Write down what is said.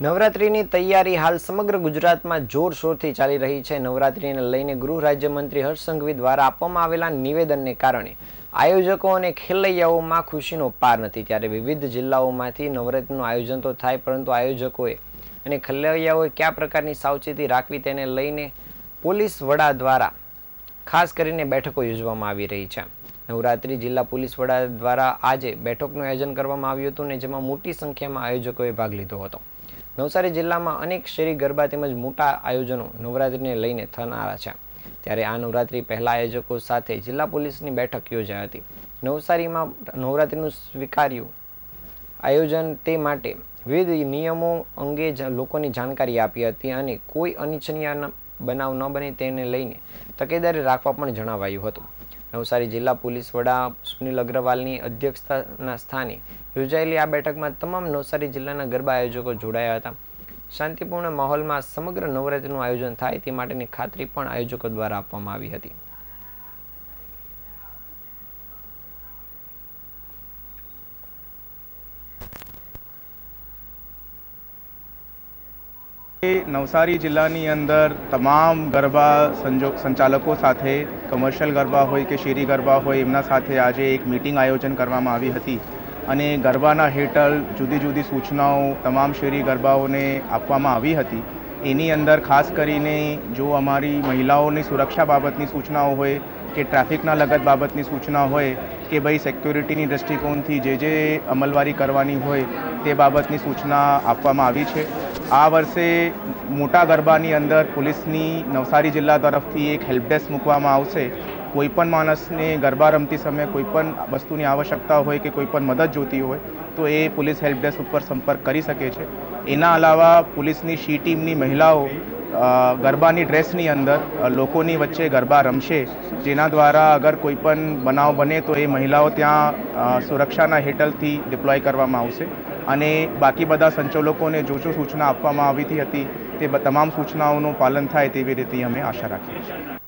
નવરાત્રિની તૈયારી હાલ સમગ્ર ગુજરાતમાં જોરશોરથી ચાલી રહી છે. નવરાત્રિને લઈને ગૃહ રાજ્યમંત્રી હર્ષ દ્વારા આપવામાં આવેલા નિવેદનને કારણે આયોજકો અને ખેલૈયાઓમાં ખુશીનો પાર નથી. ત્યારે વિવિધ જિલ્લાઓમાંથી નવરાત્રિનું આયોજન તો થાય, પરંતુ આયોજકોએ અને ખેલૈયાઓએ કયા પ્રકારની સાવચેતી રાખવી તેને લઈને પોલીસ વડા દ્વારા ખાસ કરીને બેઠકો યોજવામાં આવી રહી છે. નવરાત્રિ જિલ્લા પોલીસ વડા દ્વારા આજે બેઠકનું આયોજન કરવામાં આવ્યું હતું ને જેમાં મોટી સંખ્યામાં આયોજકોએ ભાગ લીધો હતો. નવસારી જિલ્લામાં અનેક શેરી, ગરબા તેમજ મોટા આયોજનો નવરાત્રિને લઈને થનારા છે. ત્યારે આ નવરાત્રિ પહેલા આયોજકો સાથે જિલ્લા પોલીસની બેઠક યોજાઈ હતી. નવસારીમાં નવરાત્રિનું સ્વીકાર્યું આયોજન તે માટે વિવિધ નિયમો અંગે લોકોની જાણકારી આપી હતી અને કોઈ અનિચ્છનીય બનાવ ન બને તેને લઈને તકેદારી રાખવા પણ જણાવાયું હતું. નવસારી જિલ્લા પોલીસ વડા સુનિલ અગ્રવાલની અધ્યક્ષતાના સ્થાને યોજાયેલી આ બેઠકમાં તમામ નવસારી જિલ્લાના ગરબા આયોજકો જોડાયા હતા. શાંતિપૂર્ણ માહોલમાં સમગ્ર નવરાત્રિનું આયોજન થાય તે માટેની ખાતરી પણ આયોજકો દ્વારા આપવામાં આવી હતી. નવસારી જિલ્લાની અંદર તમામ ગરબા સંજોગ સંચાલકો સાથે કમર્શિયલ ગરબા હોય કે શેરી ગરબા હોય, એમના સાથે આજે એક મીટિંગ આયોજન કરવામાં આવી હતી. અને ગરબાના હેઠળ જુદી જુદી સૂચનાઓ તમામ શેરી ગરબાઓને આપવામાં આવી હતી. એની અંદર ખાસ કરીને જો અમારી મહિલાઓની સુરક્ષા બાબતની સૂચનાઓ હોય, કે ટ્રાફિકના લગત બાબતની સૂચના હોય, કે ભાઈ સિક્યોરિટીની દૃષ્ટિકોણથી જે જે અમલવારી કરવાની હોય, તે બાબતની સૂચના આપવામાં આવી છે. આ વર્ષે મોટા ગરબાની અંદર પોલીસની નવસારી જિલ્લા તરફથી એક હેલ્પ ડેસ્ક મૂકવામાં આવશે. કોઈપણ માણસને ગરબા રમતી સમયે કોઈપણ વસ્તુની આવશ્યકતા હોય કે કોઈપણ મદદ જોતી હોય, તો એ પોલીસ હેલ્પ ડેસ્ક ઉપર સંપર્ક કરી શકે છે. એના અલાવા પોલીસની શી ટીમની મહિલાઓ ગરબાની ડ્રેસની અંદર લોકોની વચ્ચે ગરબા રમશે. જેના દ્વારા અગર કોઈ પણ બનાવ બને તો એ મહિલાઓ ત્યાં સુરક્ષાના હેઠળથી ડિપ્લોય કરવામાં આવશે. અને બાકી બધા સંચાલકોને જો જો સૂચના આપવામાં આવી હતી, તે તમામ સૂચનાઓનું પાલન થાય તેવી રીતે અમે આશા રાખીએ છીએ.